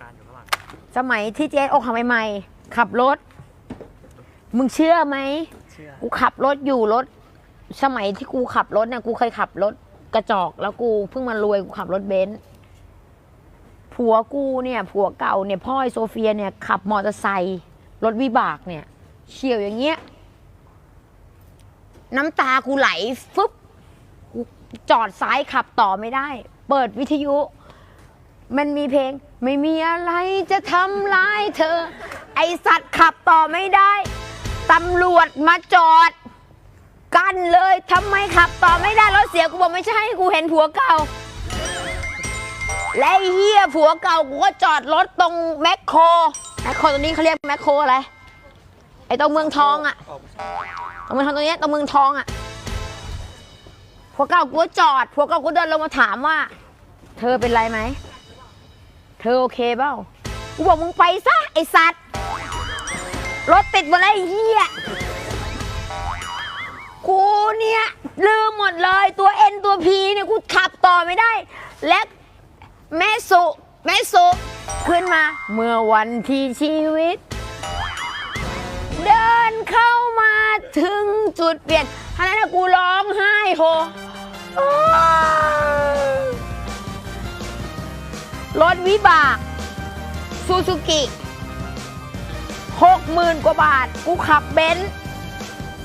การณ์อยู่ข้างหลังสมัยที่เจ๊อกหักใหม่ๆขับรถ มึงเชื่อไหม เชื่อกูขับรถอยู่รถ สมัยที่กูขับรถเนี่ยกูเคยขับรถกระจอกแล้วกูเพิ่งมารวยกูขับรถเบนซ์ผัวกูเนี่ย ผัวเก่าเนี่ยพ่อไอโซเฟียเนี่ยขับมอเตอร์ไซค์รถวิบากเนี่ยเฉียวอย่างเงี้ย น้ำตากูไหลฟึบกูจอดซ้ายขับต่อไม่ได้ เปิดวิทยุ มันมีเพลง ไม่มีอะไรจะทำร้ายเธอ ไอสัตว์ขับต่อไม่ได้ตำรวจมาจอด กันเลยทำไมขับต่อไม่ได้รถเสียกูบอกไม่ใช่กูเห็นผัวเก่า และไอ้เฮียผัวเก่ากูก็จอดรถตรงแมคโครแมคโครตรงนี้เขาเรียกแมคโครอะไรไอตรงเมืองทองอะออกตรงเมืองทองตรงเนี้ยตรงเมืองทองอะผัวเก่ากูก็จอดผัวเก่ากูเดินลงมาถามว่า เธอเป็นไรไหม ธอโอเคเปล่ากูบอกมึงไปซะไอสัตว์ รถติดหมดแล้วไอ้เหี้ยกูเนี่ย ลืมหมดเลยตัวเอ็นตัวพีเนี่ยกูขับต่อไม่ได้ และแม่สุแม่สุขึ้นมา เมื่อวันที่ชีวิต เดินเข้ามาถึงจุดเปลี่ยนท่านั้นกูร้องไห้โฮ รถวิบากซูซูกิหกหมื่นกว่าบาท กูขับเบนซ์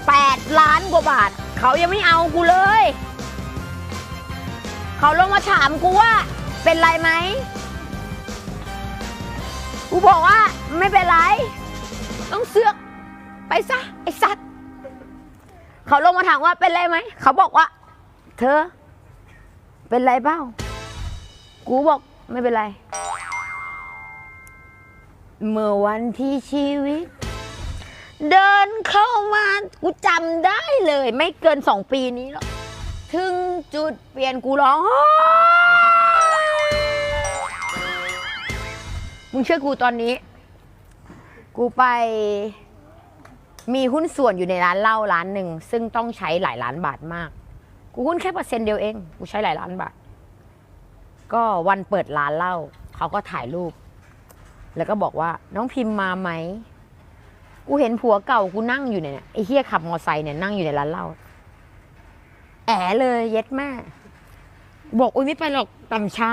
แปดล้านกว่าบาท เขายังไม่เอากูเลย เขาลงมาถามกูว่าเป็นไรไหม กูบอกว่าไม่เป็นไร ต้องเสือกไปซะ ไอ้สัตว์ เขาลงมาถามว่าเป็นไรไหม เขาบอกว่า เธอ เป็นไรเปล่ากูบอก ไม่เป็นไร เมื่อวันที่ชีวิต เดินเข้ามากูจำได้เลย ไม่เกินสองปีนี้หรอกถึงจุดเปลี่ยนกูร้องไห้มึงเชื่อกูตอนนี้ กูไปมีหุ้นส่วนอยู่ในร้านเหล้าร้านหนึ่ง ซึ่งต้องใช้หลายล้านบาทมาก กูหุ้นแค่เปอร์เซ็นต์เดียวเอง กูใช้หลายล้านบาท ก็วันเปิดร้านเหล้าเขาก็ถ่ายรูป แล้วก็บอกว่าน้องพิมพ์มาไหมกูเห็นผัวเก่ากูนั่งอยู่เนี่ยไอ้เฮียขับมอไซค์เนี่ยนั่งอยู่ในร้านเหล้าแอะเลยเย็ดแม่บอกอุ้ยไม่ไปหรอกต่ำช้า